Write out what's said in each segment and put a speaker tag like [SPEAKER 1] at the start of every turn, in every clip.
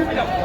[SPEAKER 1] বাংলাদেশ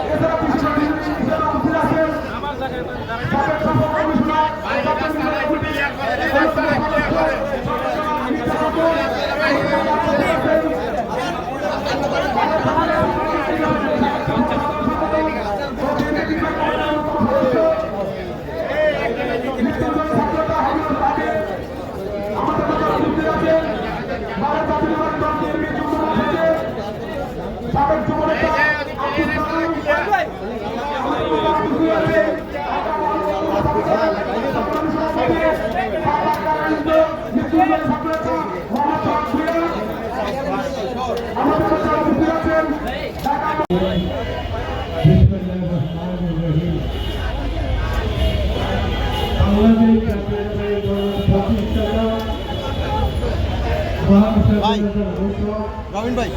[SPEAKER 2] রবিন ভাই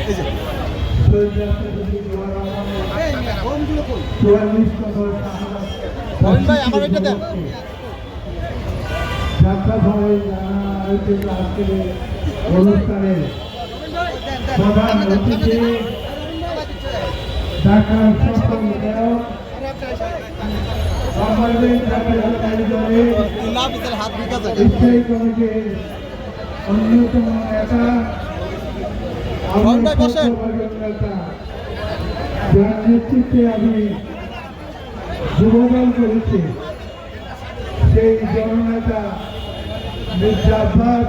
[SPEAKER 2] এই যে। রবিন ভাই, আমার এটা দেন।
[SPEAKER 1] প্রধান অতিথি ঢাকার বিধায়ক স্থায়ী কমিটির অন্যতম নেতা
[SPEAKER 2] ভাই, বসেন।
[SPEAKER 1] যার নেতৃত্বে আমি যুবদল করেছি। সেই জননেতা মির্জা আব্বাস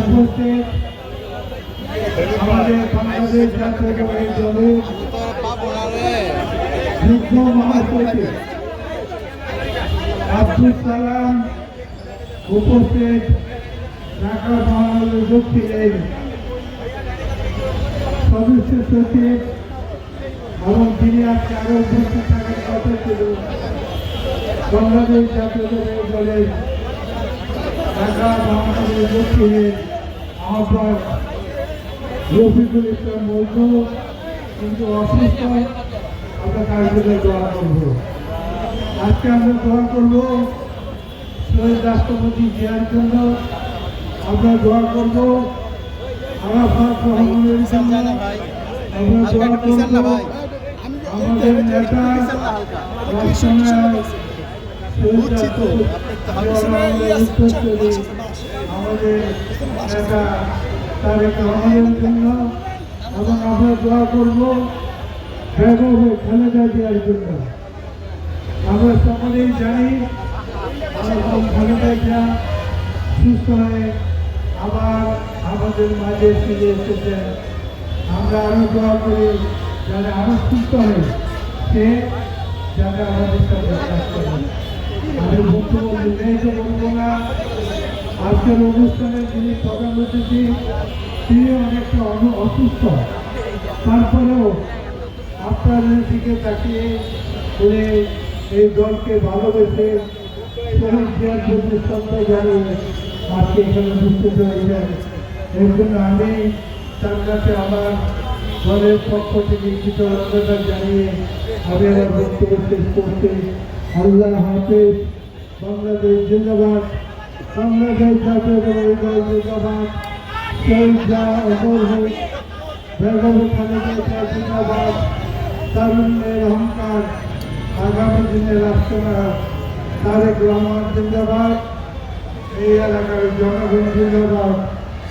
[SPEAKER 1] উপস্থিত। আমাদের বাংলাদেশ জাতীয়তাবাদী দলের যুগ্ম মহাসচিব আব্দুল সালাম উপস্থিত। ঢাকা মহানগর দক্ষিণের সদস্য সচিব, এবং তিনি আজকে আরও উপস্থিত থাকার কথা ছিল। বাংলাদেশ জাতীয়তাবাদী দলের ঢাকা মহানগর দক্ষিণের আহ্বায়ক রফিকুল ইসলাম মজনু কিন্তু অসুস্থ, আমরা তার জন্য দোয়া করব। আজকে আমরা দোয়া করব শহীদ রাষ্ট্রপতি জিয়ার জন্য। আমরা দোয়া করব আমাদের নেতা তারেক রহমানের জন্য এবং আমরা দোয়া করব বেগম খালেদা জিয়ার জন্য আমরা সকলেই জানি খালেদা জিয়া সুস্থ হয়ে আমাদের মাঝে ফিরে এসেছেন। আমরা আরও দোয়া করি, যারা আরও সুস্থ হয় সে যারা আমাদের সাথে কাজ করে আমি বক্তব্য নির্ধারিত করব আজকের অনুষ্ঠানে যিনি প্রধান অতিথি তিনি অনেকটা অসুস্থ। তারপরেও আপনাদের দিকে তাকিয়ে উনি এই দলকে ভালোবেসে শহীদ জিয়ার প্রতি শ্রদ্ধা জানিয়ে আজকে এখানে উপস্থিত হয়েছেন। এর জন্য আমি তার কাছে আমার দলের পক্ষ থেকে কৃতজ্ঞতা জানিয়ে আমি আমার বক্তব্য শেষ করছি আল্লাহ হাফেজ বাংলাদেশ জিন্দাবাদ। বাংলাদেশ জাতীয়তাবাদী দল জিন্দাবাদ। শহীদ শাহ অমর হোক বেগম খালেদা জিন্দাবাদ। তারুণ্যের অহংকার আগামী দিনের রাষ্ট্রনায়ক তারেক রহমান জিন্দাবাদ। এই এলাকার জনগণ জিন্দাবাদ।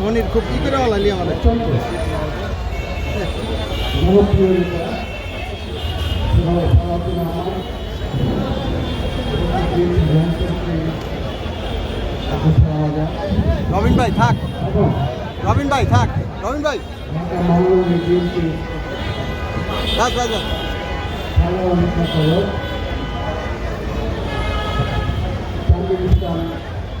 [SPEAKER 2] মনির খুব কি করে হলালি আমাদের
[SPEAKER 1] অত্যন্ত জনপ্রিয় নেতা সেভাবে সভাপতি আমার এবং বিএনপি ব্যাংক কর্তৃক আপনার
[SPEAKER 2] হাজার
[SPEAKER 1] রবিন ভাই, থাক।
[SPEAKER 2] এবং
[SPEAKER 1] রবিন ভাই, থাক। রবিন ভাই।
[SPEAKER 2] ঢাকা মহানগরী বিএনপি
[SPEAKER 1] রাজ রাজ রাজ।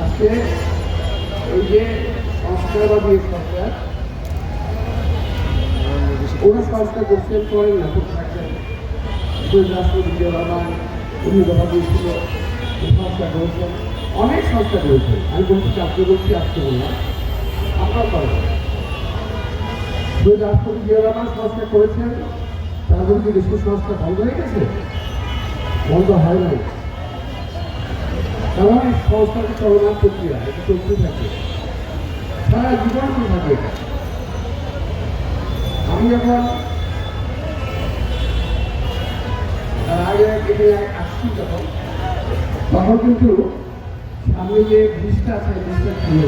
[SPEAKER 2] আজকে এই যে অনেক সংস্কার করেছেন আমি বলছি চাকরি বলছি, আজকে বললাম। আপনার যে রাষ্ট্রপতি জিয়া রহমান করেছেন তারপরে কি দেশের সংস্কার বন্ধ হয়ে গেছে? বন্ধ হয় নাই। এই সংস্কারটা চলমান প্রক্রিয়া, এটা চলতে থাকে সারা জীবন থাকে এটা? আমি যখন আগে এখানে আসছি যখন, তখন কিন্তু সামনে যে ব্রিজটা আছে ব্রিজটা ছিল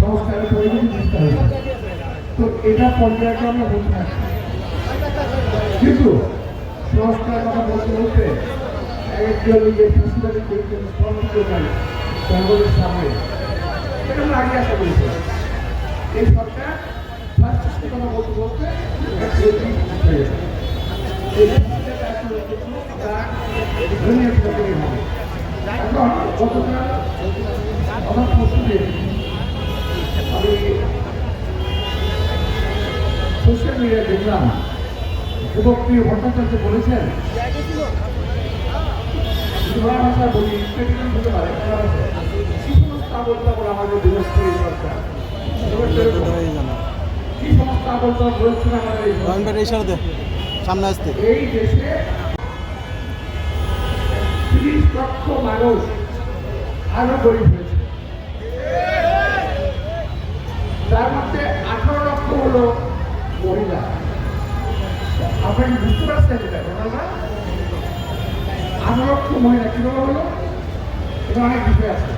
[SPEAKER 2] সংস্কারের পরে কিন্তু ব্রিজটা হয়েছে তো এটা পর্যায়ক্রমে বলতে থাকছে কিন্তু সংস্কার কথা বলতে বলতে সামনে এটা আগে আশা করেছিলাম এই সরকার ফার্স্ট বলতে বলতে গতকাল আমার প্রস্তুতি আমি সোশ্যাল মিডিয়ায় দেখলাম যুবপ্রিয় ভট্টাচার্য বলেছেন ভাষা বলি হতে পারে কি সমস্ত তাবল আমাদের।
[SPEAKER 1] এই।
[SPEAKER 2] কি সমস্ত তাবল আমাদের এই
[SPEAKER 1] সামনে আসতে।
[SPEAKER 2] এই দেশে তিরিশ লক্ষ মানুষ আরও গরিব হয়েছে। তার মধ্যে আঠারো লক্ষ হলো মহিলা। কি বুঝতে পারছেন এটা না আঠারো মহিলা কীভাবে হলো এটা অনেক বিষয় আছে।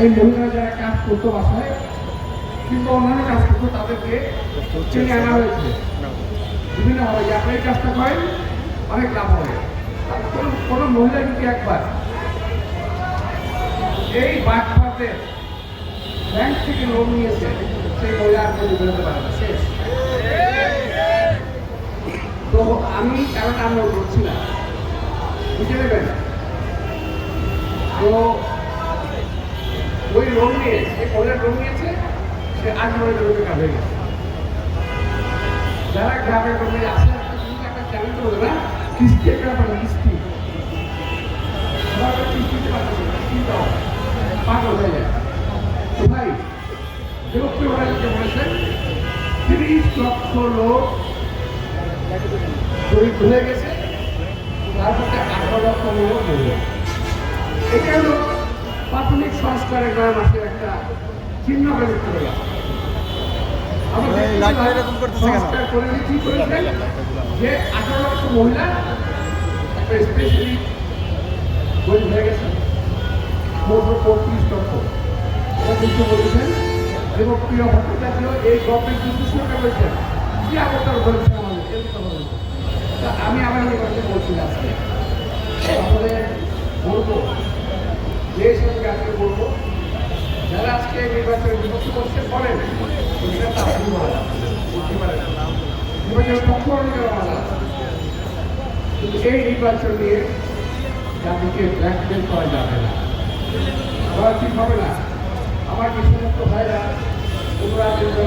[SPEAKER 2] এই মহিলারা যারা কাজ করতো বাসায়, কিংবা অন্যান্য কাজ করতো, তাদেরকে টেনে আনা হয়েছে। বিভিন্ন হবে যে আপনি এই কাজটা করেন, অনেক লাভ হবে। কোনো মহিলা যদি একবার এই বাটপাতে ব্যাংক থেকে লোন নিয়েছে, সেই মহিলা আর কোনো বেরোতে পারে না। শেষ। তো আমি কারণ আমরা বলছি না। বুঝে নেবেন তো ওই লোন মহিলা লোন নিয়েছে সে গেছে যারা গ্রামের মধ্যে আছে একটা চ্যালেঞ্জ না কিস্তি একটা কিস্তি হয়ে যায় তিরিশ লক্ষ লোক গেছে তার মধ্যে আঠারো লক্ষ লোক মহিলা এটা হলো প্রাথমিক সংস্কারের গ্রাম মাসের একটা চিহ্ন? সংস্কার করে কি করেছেন? যে আঠারো লক্ষ মহিলা একটা স্পেশালি গরিব হয়ে গেছে। মোট পঁয়ত্রিশ লক্ষ। এটা কিন্তু বলেছেন? এবং প্রিয় এই গভর্নমেন্ট কিন্তু সরকার বলেছেন? কি আবতার আমাদের। তা আমি আমার কথা বলছি আজকে। বলব দেশ আজকে বলব যারা আজকে এই নির্বাচনে করছে বলেন নির্বাচনের পক্ষ। কিন্তু এই নির্বাচন নিয়ে জাতিকে ব্ল্যাকমেল করা যাবে না আবার ঠিক হবে না আমার যে সমস্ত ভাইরা তোমরা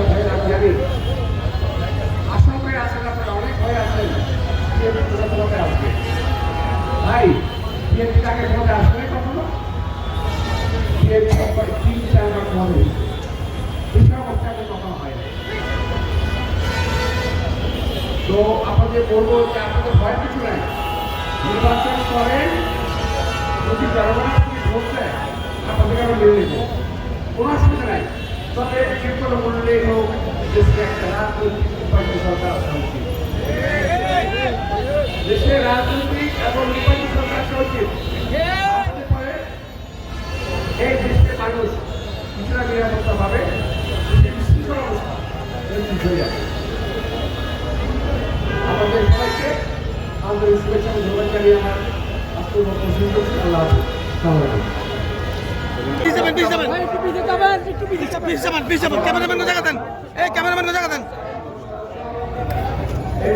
[SPEAKER 2] ভাইরা আমি জানি আসামে আছেন আপনারা অনেক ভাই আছেন আসবে ভাই তাকে ক্ষমতা আসবে কখনো? যদি ভোট দেয় আপনাদের আমরা কোনো অসুবিধা নাই। তবে যে কোনো মূল্যে হোক রাজনৈতিক দেশের রাজনৈতিক এবং নির্বাচিত উচিত এই দেশের মানুষ কিছুটা নিরাপত্তা পাবে বিশৃঙ্খল অবস্থা হয়ে যাবে আমাদের সবাইকে আন্তরিক শুভেচ্ছা ধন্যবাদ জানিয়ে আমার আজকের বক্তব্য শুরু করছি। আল্লাহ
[SPEAKER 3] ক্যামেরাম্যান জায়গা দেন এই ক্যামেরাম্যান জায়গা দেন
[SPEAKER 2] এই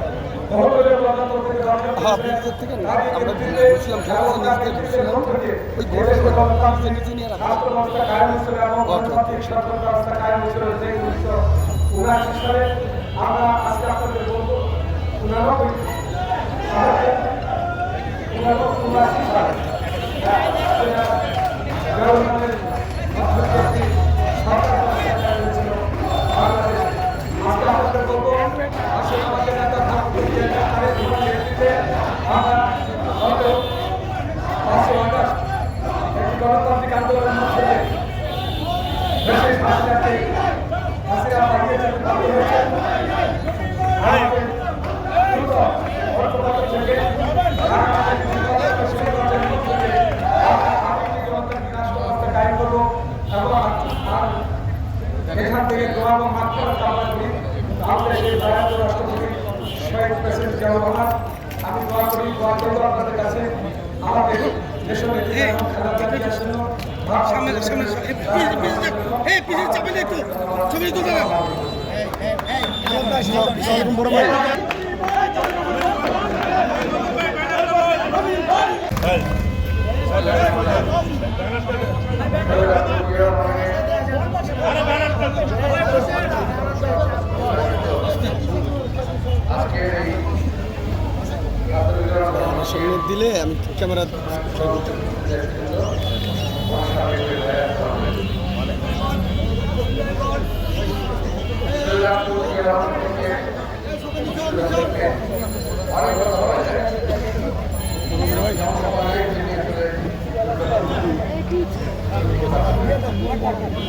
[SPEAKER 1] হ্যাঁ। বিদ্যুৎ থেকে না, আমরা ঘুরছিলাম সেখানে নিজেদের ঘুরছিলাম ওই ঘোরের নিচে নিয়ে রাখা
[SPEAKER 2] আমরা আজকে আপনাদের বলব কায়েম হয়েছিল বাংলাদেশে। আজকে আপনাদের বলব আসলে গণতান্ত্রিক আন্দোলনের মধ্যে দেশের হাসিনাকে হাসিনা পাঠিয়ে বাধ্য হয়েছে আমাদের দ্রুত অর্থপত্র থেকে আমাদের গণতন্ত্র শুরু করার মধ্যে দিয়ে আমরা আরেকটি গণতান্ত্রিক রাষ্ট্র ব্যবস্থা কায়েম করব এবং আর এখান থেকে দোয়া এবং কামনা করি আমাদের এই রাষ্ট্রপতি শহীদ প্রেসিডেন্ট জিয়াউর রহমান আমি দোয়া করি দোয়া করব আপনাদের কাছে আমাদের দেশের নেত্রী এবং খালেদা জিয়ার জন্য
[SPEAKER 3] সামনে সামনে এই পিছে পিছে যান। এই পিছে যাবেন একটু ছবি তুলতে দেন
[SPEAKER 1] বড় ভাই
[SPEAKER 2] আজকের এই
[SPEAKER 1] দিলে আমি ক্যামেরা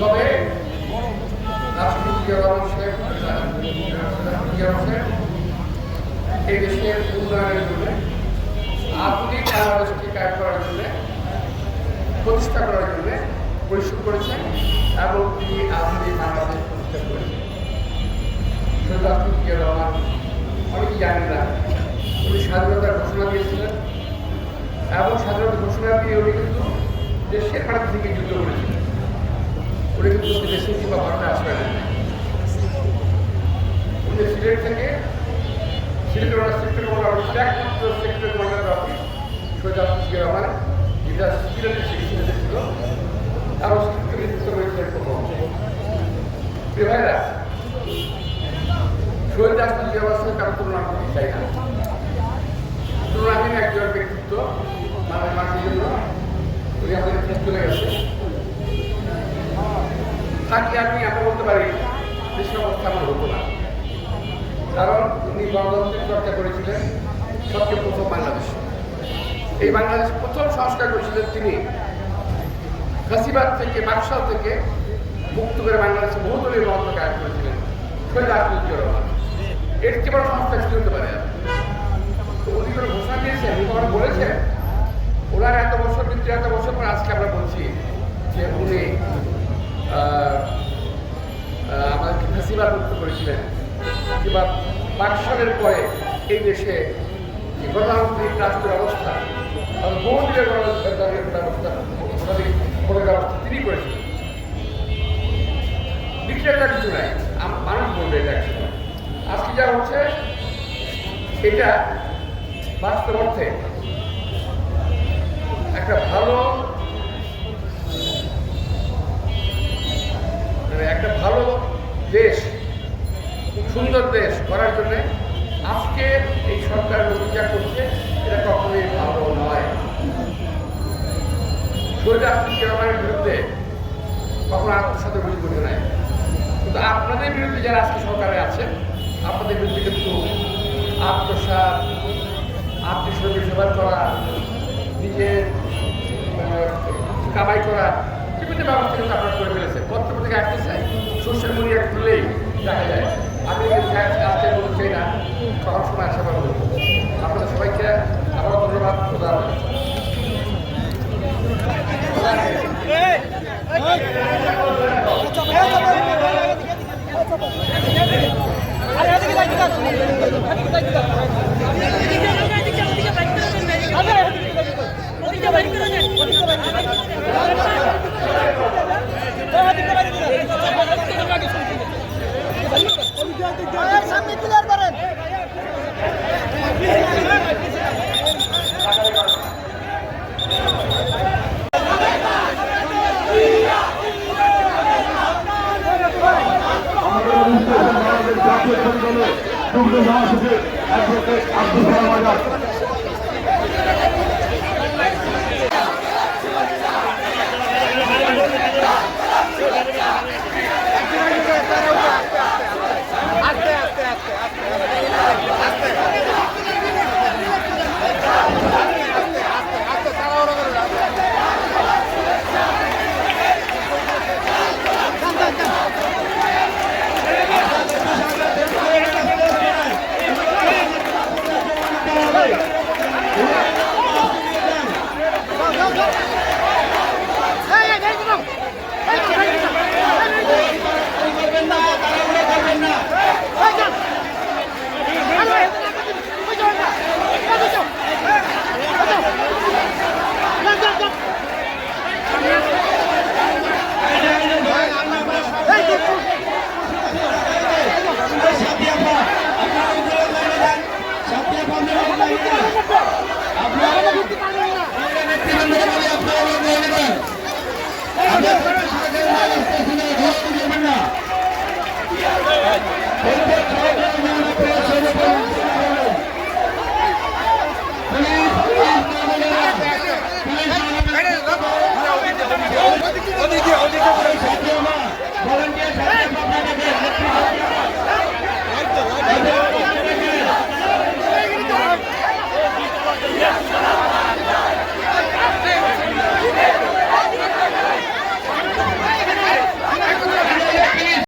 [SPEAKER 2] তবে রাষ্ট্রপতি রহমান শেখ জিয়া হোসেন এই দেশের উন্নয়নের জন্য আধুনিক বাংলাদেশকে কায়েম করার জন্য প্রতিষ্ঠা করার জন্য পরিশ্রম করেছেন এবং তিনি আধুনিক বাংলাদেশ প্রতিষ্ঠা করেছেন শহীদ রাষ্ট্রপতি জিয়া রহমান না উনি স্বাধীনতার ঘোষণা দিয়েছিলেন এবং স্বাধীনতা ঘোষণা দিয়ে উনি কিন্তু দেশের মাটি থেকে যুদ্ধ করেছিলেন। উনি কিন্তু দেশে কিংবা ভারতে আসবেন না উনি সিলেট থেকে সিলেটের সেক্টর কমান্ডার অফিস সেক্টর শহীদ আফিস যেটা সিলেটের সিলেটে ছিল। শিক্ষিত নেতৃত্ব রয়েছে ভাইরা শহীদ রহমান সঙ্গে কারও তুলনা করতে চাই না। তুলনাহীন একজন ব্যক্তিত্ব মানে মানুষের জন্য উনি আমাদের চলে গেছে। তাকে আমি আমরা বলতে পারি দেশের অবস্থা আমার হতো না। কারণ উনি গণতন্ত্রের চর্চা করেছিলেন, সবচেয়ে প্রথম বাংলাদেশ। এই বাংলাদেশ প্রথম সংস্কার করেছিলেন তিনি। ফাঁসিবাদ থেকে, বাকশাল থেকে মুক্ত করে বাংলাদেশে বহুদলীয় মহত্ব কায়েম করেছিলেন। শহীদ আফিজুর রহমান এর চেয়ে বড় সংস্থা কি হতে পারে? উনি কোনো ঘোষণা দিয়েছেন উনি কখনো বলেছেন ওনার এত বছর কিন্তু এত বছর পর আজকে আমরা বলছি যে উনি আমাদেরকে ফাঁসিবার মুক্ত করেছিলেন। কিংবা পাকশালের পরে এই দেশে গণতান্ত্রিক রাষ্ট্রের অবস্থা বহুদিনের গণতান্ত্রিক ব্যবস্থা অবস্থা তিনি করেছিলেন। ডিক্টেটার কিছু নাই মানুষ বলবে এটা আজকে যা হচ্ছে, এটা বাস্তব অর্থে একটা ভালো মানে একটা ভালো দেশ খুব সুন্দর দেশ করার জন্যে আজকে এই সরকার প্রতিজ্ঞা করছে, এটা কখনোই ভালো নয়। শহীদ রহমানের বিরুদ্ধে? কখনো আত্মসাতে গুলি করতে নাই। কিন্তু আপনাদের বিরুদ্ধে যারা আজকে সরকারে আছেন আপনাদের কিন্তু আত্মসাত আত্মীয় সেবা করা নিজের কামাই করা বিভিন্ন ব্যবস্থা কিন্তু আপনারা করে ফেলেছে পত্র থেকে আসতেছে সোশ্যাল মিডিয়া খুললেই দেখা যায় আমি আজকে বলতে চাই না সবার সময় আশা পাবো আপনাদের সবাইকে আবার ধন্যবাদ খোদা হাফেজ।
[SPEAKER 4] Hãy subscribe cho যুগ্ম আব্দুল